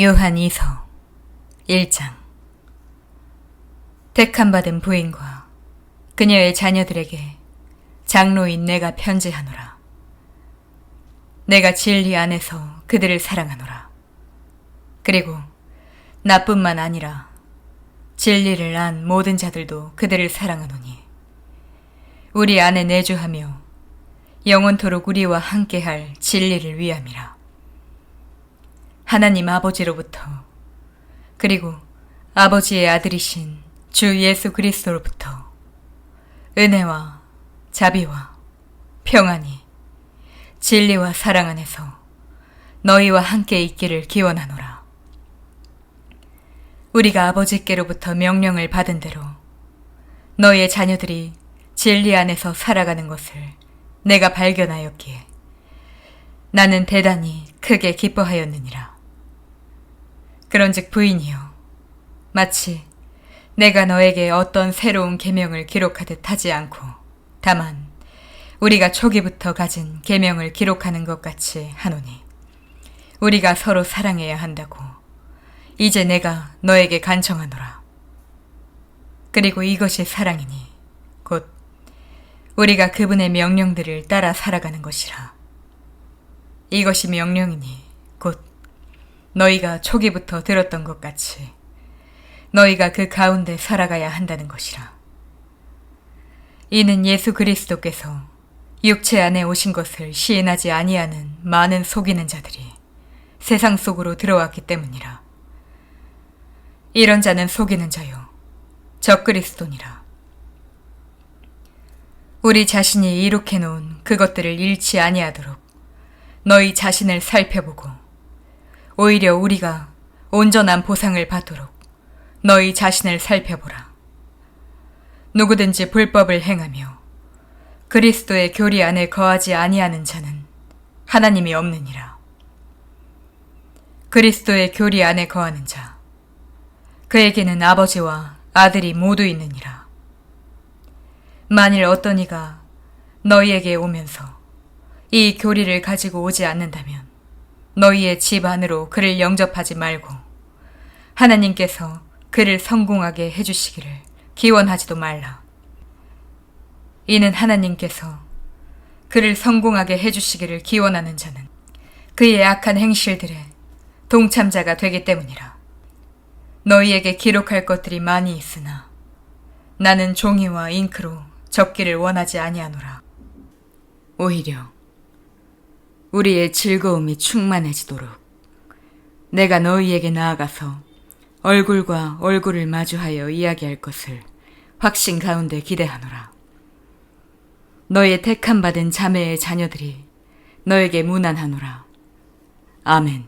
요한 이서 1장 택함 받은 부인과 그녀의 자녀들에게 장로인 내가 편지하노라. 내가 진리 안에서 그들을 사랑하노라. 그리고 나뿐만 아니라 진리를 안 모든 자들도 그들을 사랑하노니 우리 안에 내주하며 영원토록 우리와 함께할 진리를 위함이라. 하나님 아버지로부터 그리고 아버지의 아들이신 주 예수 그리스도로부터 은혜와 자비와 평안이 진리와 사랑 안에서 너희와 함께 있기를 기원하노라. 우리가 아버지께로부터 명령을 받은 대로 너희의 자녀들이 진리 안에서 살아가는 것을 내가 발견하였기에 나는 대단히 크게 기뻐하였느니라. 그런즉 부인이여 마치 내가 너에게 어떤 새로운 계명을 기록하듯 하지 않고 다만 우리가 초기부터 가진 계명을 기록하는 것 같이 하노니 우리가 서로 사랑해야 한다고 이제 내가 너에게 간청하노라. 그리고 이것이 사랑이니 곧 우리가 그분의 명령들을 따라 살아가는 것이라. 이것이 명령이니 곧 너희가 초기부터 들었던 것 같이 너희가 그 가운데 살아가야 한다는 것이라. 이는 예수 그리스도께서 육체 안에 오신 것을 시인하지 아니하는 많은 속이는 자들이 세상 속으로 들어왔기 때문이라. 이런 자는 속이는 자요. 적그리스도니라. 우리 자신이 이룩해 놓은 그것들을 잃지 아니하도록 너희 자신을 살펴보고 오히려 우리가 온전한 보상을 받도록 너희 자신을 살펴보라. 누구든지 불법을 행하며 그리스도의 교리 안에 거하지 아니하는 자는 하나님이 없느니라. 그리스도의 교리 안에 거하는 자, 그에게는 아버지와 아들이 모두 있느니라. 만일 어떤 이가 너희에게 오면서 이 교리를 가지고 오지 않는다면 너희의 집 안으로 그를 영접하지 말고 하나님께서 그를 성공하게 해주시기를 기원하지도 말라. 이는 하나님께서 그를 성공하게 해주시기를 기원하는 자는 그의 악한 행실들에 동참자가 되기 때문이라. 너희에게 기록할 것들이 많이 있으나 나는 종이와 잉크로 적기를 원하지 아니하노라. 오히려 우리의 즐거움이 충만해지도록 내가 너희에게 나아가서 얼굴과 얼굴을 마주하여 이야기할 것을 확신 가운데 기대하노라. 너의 택함 받은 자매의 자녀들이 너에게 무난하노라. 아멘.